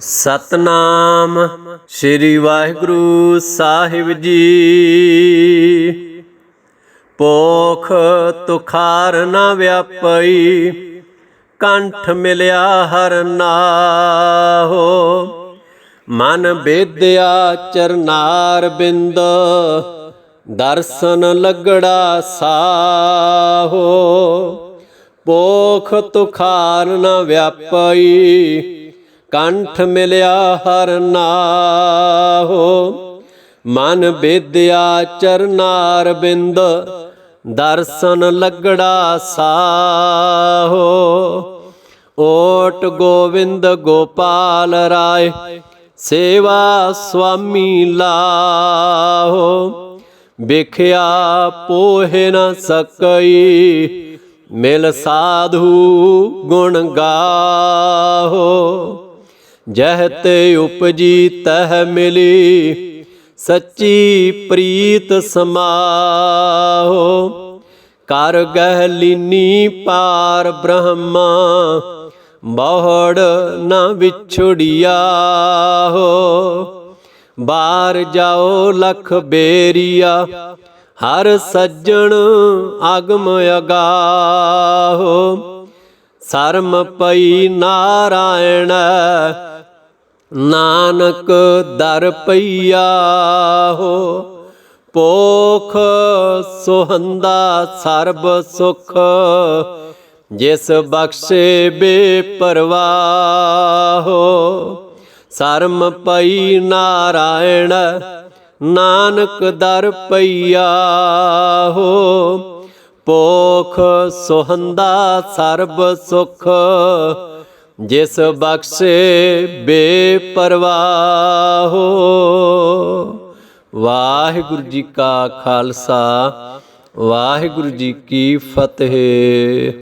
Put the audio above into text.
ਸਤਨਾਮ ਸ੍ਰੀ ਵਾਹਿਗੁਰੂ ਸਾਹਿਬ ਜੀ। ਪੋਖ ਤੁਖਾਰ ਨਾ ਵਿਆਪਈ, ਕੰਠ ਮਿਲਿਆ ਹਰ ਨਾਹੋ। ਮਨ ਬੇਦਿਆ ਚਰਨਾਰ ਬਿੰਦ, ਦਰਸ਼ਨ ਲੱਗੜਾ ਸਾਹੋ। ਪੋਖ ਤੁਖਾਰ ਨ ਵਿਆਪਈ ਕੰਠ ਮਿਲਿਆ ਹਰ ਨਾਹੋ, ਮਨ ਬੇਦਿਆ ਚਰਨਾਰ ਬਿੰਦ, ਦਰਸ਼ਨ ਲੱਗੜਾ ਸਾਹੋ। ਓਟ ਗੋਵਿੰਦ ਗੋਪਾਲ ਰਾਏ, ਸੇਵਾ ਸੁਆਮੀ ਲਾਹੋ। ਵਿਖਿਆ ਪੋਹਿ ਨ ਸਕਈ, ਮਿਲ ਸਾਧੂ ਗੁਣ ਗਾਹੋ। ਜਹ ਤੇ ਉਪਜੀ ਤਹ ਮਿਲੀ, ਸੱਚੀ ਪ੍ਰੀਤ ਸਮਾਹੋ। ਕਰ ਗਹਿਲੀਨੀ ਪਾਰ ਬ੍ਰਹਮਾ, ਬਹੁੜ ਨਾ ਵਿਛੜਿਆ ਹੋ ਬਾਰ ਜਾਓ ਲਖ ਬੇਰੀਆ, ਹਰ ਸੱਜਣ ਅਗਮ ਅਗਾਹੋ। ਸਰਮ ਪਈ ਨਾਰਾਇਣ ਨਾਨਕ ਦਰ ਪਈਆ ਹੋ ਪੋਖ ਸੁਹੰਦਾ ਸਰਬ ਸੁਖ, ਜਿਸ ਬਖਸ਼ੇ ਬੇਪਰਵਾਹੋ ਸਰਮ ਪਈ ਨਾਰਾਇਣ, ਨਾਨਕ ਦਰ ਪਈਆ ਹੋ ਪੋਖ ਸੁਹੰਦਾ ਸਰਬ ਸੁਖ ਜਿਸ ਬਖਸ਼ੇ ਬੇਪਰਵਾਹੋ। ਵਾਹਿਗੁਰੂ ਜੀ ਕਾ ਖਾਲਸਾ ਵਾਹਿਗੁਰੂ ਜੀ ਕੀ ਫਤਿਹ।